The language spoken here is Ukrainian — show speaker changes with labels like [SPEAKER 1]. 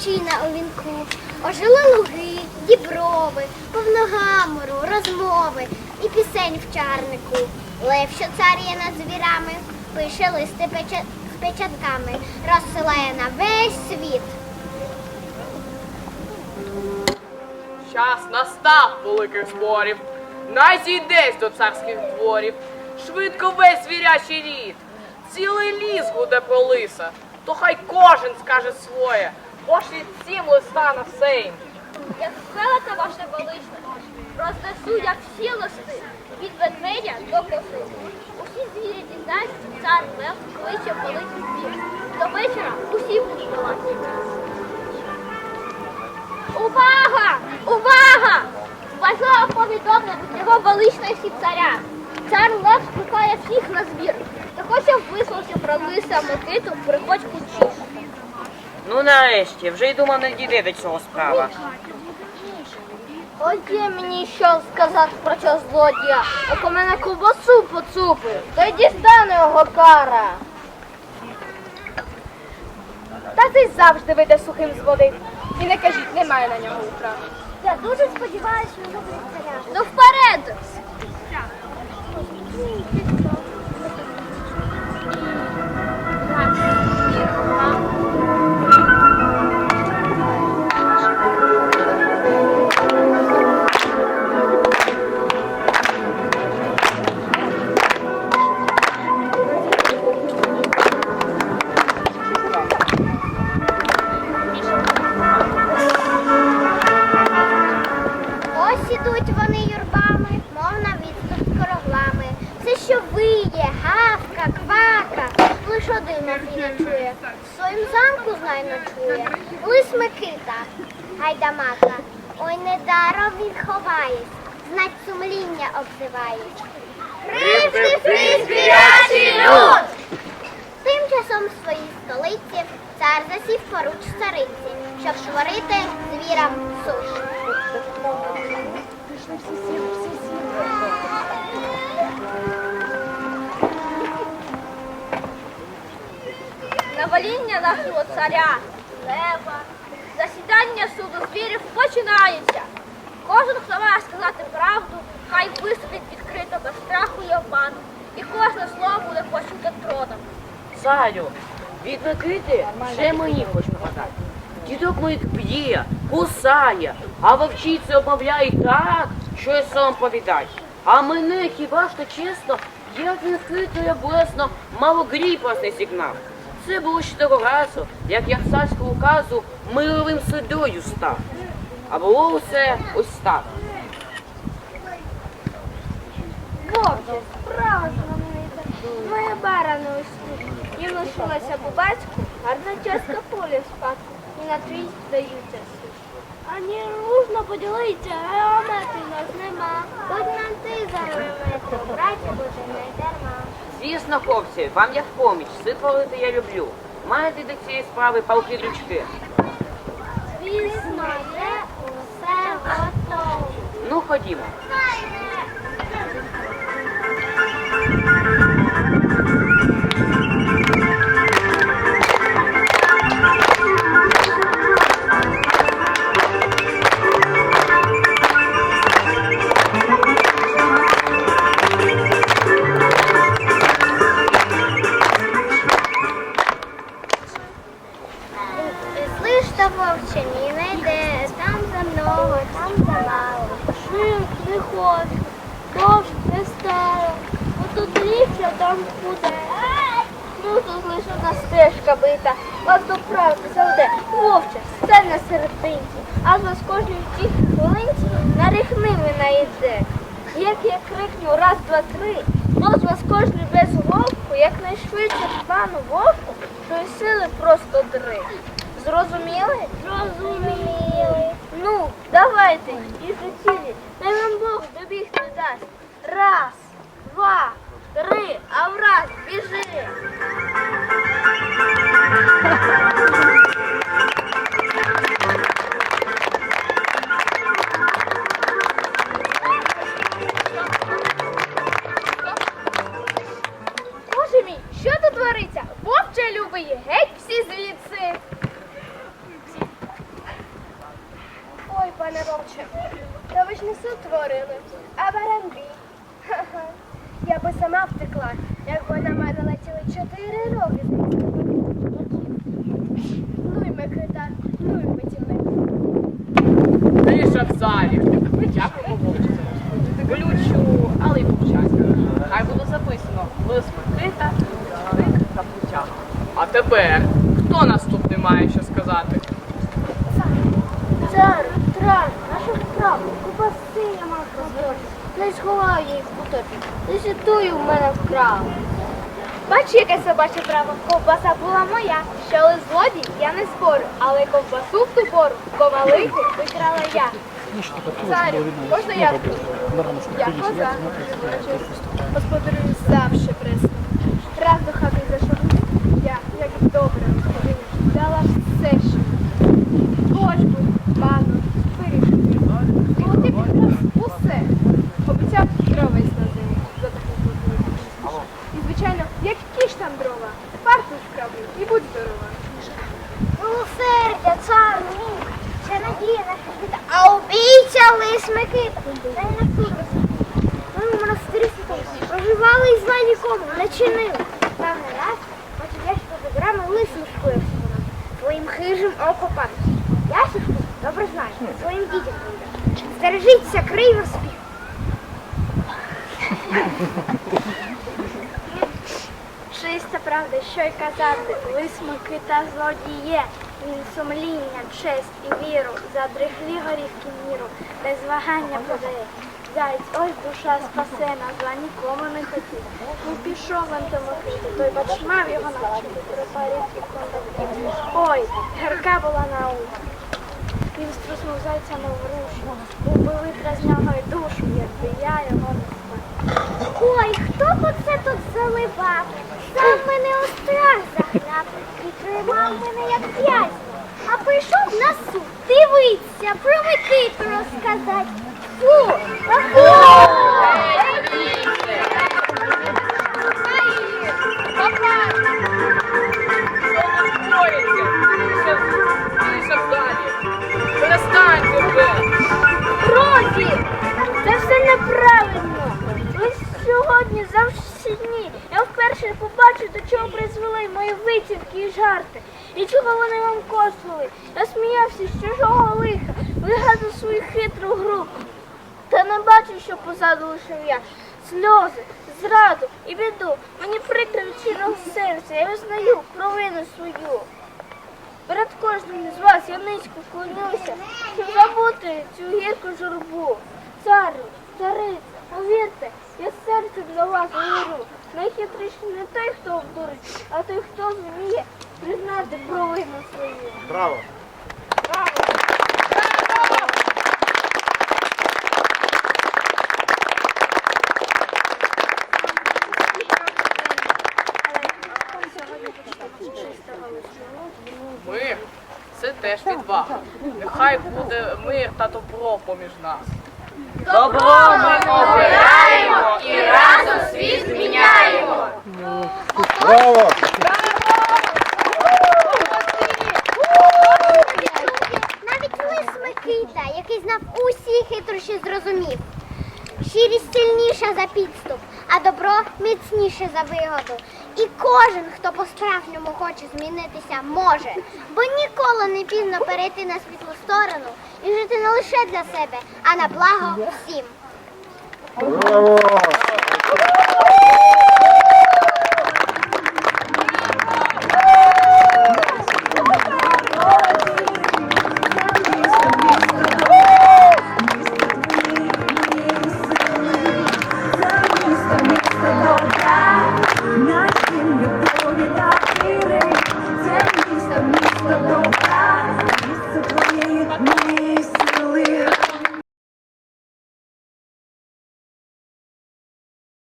[SPEAKER 1] дівчина у вінку. Ожили луги, діброви, повно гамору, розмови і пісень в чарнику. Лев, що царіє над звірами, пише листи печа- з печатками, розсилає на весь світ.
[SPEAKER 2] Час настав великих зборів. Най зійдесь до царських дворів. Швидко весь звірячий рід. Цілий ліс гуде про лиса. То хай кожен скаже своє. Пошліть всім листа на.
[SPEAKER 3] Як велика ваша величність, рознесу я всі листи від ведмедя до коси. Усі звірі дізнають, що цар Лев кличе великий звір. До вечора усі будуть палати. Увага! Увага! Важливе повідомлення від його величності царя. Цар Лев скликає всіх на збір. Та хоче висловити про лиса Микиту, приходь кучі.
[SPEAKER 4] Ну нарешті, вже й думав не дійде до цього справа.
[SPEAKER 3] Ось є мені що сказати про цього злодія. Як у мене ковбасу поцупив, то й дістане його кара.
[SPEAKER 5] Та ти завжди вийде сухим з води. І не кажіть, немає на нього управи.
[SPEAKER 1] Я дуже сподіваюся, що його царя.
[SPEAKER 3] Ну вперед!
[SPEAKER 1] Лиш один на не чує. В своїм замку знай ночує. Лис Микита, гайдамака. Ой, недаром він ховається, знать сумління обзиває. Люд! Тим часом в своїй столиці цар засів поруч цариці, щоб шварити звірам суш.
[SPEAKER 3] На воління нашого царя, лева, засідання суду звірів починається. Кожен, хто має сказати правду, хай виступить відкрито без страху і обману. І кожне слово буде почуте троном.
[SPEAKER 4] Царю, від Микити ще мені хоч подати. Дідок моїх б'є, кусає, а вовчиці обмовляє так, що я сам повідать. А мене хіба ж то чесно, як не хитро я блесно, мало гріпас не. Це було ще того разу, як я царського указу мировим суддею став. А було усе ось так.
[SPEAKER 3] Вовче, справа знаменита. Моя бара не ось тут. І лишилася бубацьку, гарна частка полі в спадку. І на твій здаються. Ані нужно поділитися, а геометрії нас нема.
[SPEAKER 1] Будь нам ти за геометрію, браті бути не дарма.
[SPEAKER 4] Звісно, хлопці, вам як поміч, ситворити я люблю. Маєте до цієї справи палки дрючки.
[SPEAKER 1] Звісно, є усе готово.
[SPEAKER 4] Ну, ходімо.
[SPEAKER 3] Хочу, дощ не стало. Отут ліпше, там буде. Ну тут лише одна стежка бита. Вас до правди заведе. Вовче, стань на серединці. Аж вас кожній тій хвилинці нарихними наїде. Як я крикну раз, два, три, то з вас кожний без вовку, якнайшвидше пану вовку, то й сили просто дри. Зрозуміли? Зрозуміли. Ну, давайте, і цілі. Дай вам Бог добігти дасть. Раз, два, три, а враз біжи.
[SPEAKER 5] Пане вовче. Та ви ж не суд творили, а баранбі. Ха-ха. Я би сама втекла, якби на мене летіли чотири роки. Ну й Микита, ну й Митівник.
[SPEAKER 2] Тиша в залі. Дякуємо вовчице. Колючу, але й повчасно. Хай буде записано лис Микита, Чоловік та Путяга. А тепер, хто наступний має що
[SPEAKER 1] Не сховаю її в Лише Десятую в мене вкрав.
[SPEAKER 5] Бач, яке собаче право. Ковбаса була моя. Що ли злодій, я не спорю. Але ковбасу в ту пору ковалику викрала я. Царю, можна я скажу? Я коза. Господарю завше пресно. Раз до хати на
[SPEAKER 1] суд. Ми в монастирі проживали і зла нікому не чинили. Певне раз, бачив ящику за дверами лис своїм хижим окопам. Ящичку добре знає, своїм дітям прийде. Стережіться, крий розпів.
[SPEAKER 3] Чиста правда, що й казати, лис Микита злодій є. Він сумління, честь і віру, за дрихлі горівки міру, без вагання подає. Заєць, ось душа спасена, зла нікому не хотів. Ну пішов він до Микити, той бачмав його парів і кондаків. Ой, гірка була наука. Він струснув зайця мов рушу, був би витра з нього й душу, якби я його не спав.
[SPEAKER 1] Ой, хто б оце тут заливав? Сам мене у страх загнав і тримав мене як в'язня. А прийшов на суд дивиться, про Микиту розказать. Фу!
[SPEAKER 3] Друзі, це все неправильно. Ви сьогодні завжди я вперше побачу, до чого призвели мої витівки і жарти. І чого вони вам коштували. Я сміявся з чужого лиха, вигадав свою хитру гру. Та не бачу, що позаду лишив я. Сльози, зраду і біду. Мені прикро від щирого серця. Я визнаю провину свою. Перед кожним із вас я низько клонюся, щоб забути цю гірку журбу. Царю, цариця, повірте, я серцем за вас вірю. Найхитріший не той, хто обдурить, а той, хто зуміє признати провину свою.
[SPEAKER 6] Браво!
[SPEAKER 2] Мир це теж відвага. Нехай буде мир та добро поміж нас.
[SPEAKER 4] Добро ми обираємо і разом
[SPEAKER 2] світ зміняємо.
[SPEAKER 6] Браво!
[SPEAKER 1] Навіть лис Микита, який знав усі хитрощі, зрозумів. Щирість сильніша за підступ, а добро міцніше за вигоду. І кожен, хто по-справжньому хоче змінитися, може, бо ніколи не пізно перейти на світлу сторону і жити не лише для себе, а на благо всім.
[SPEAKER 6] Браво!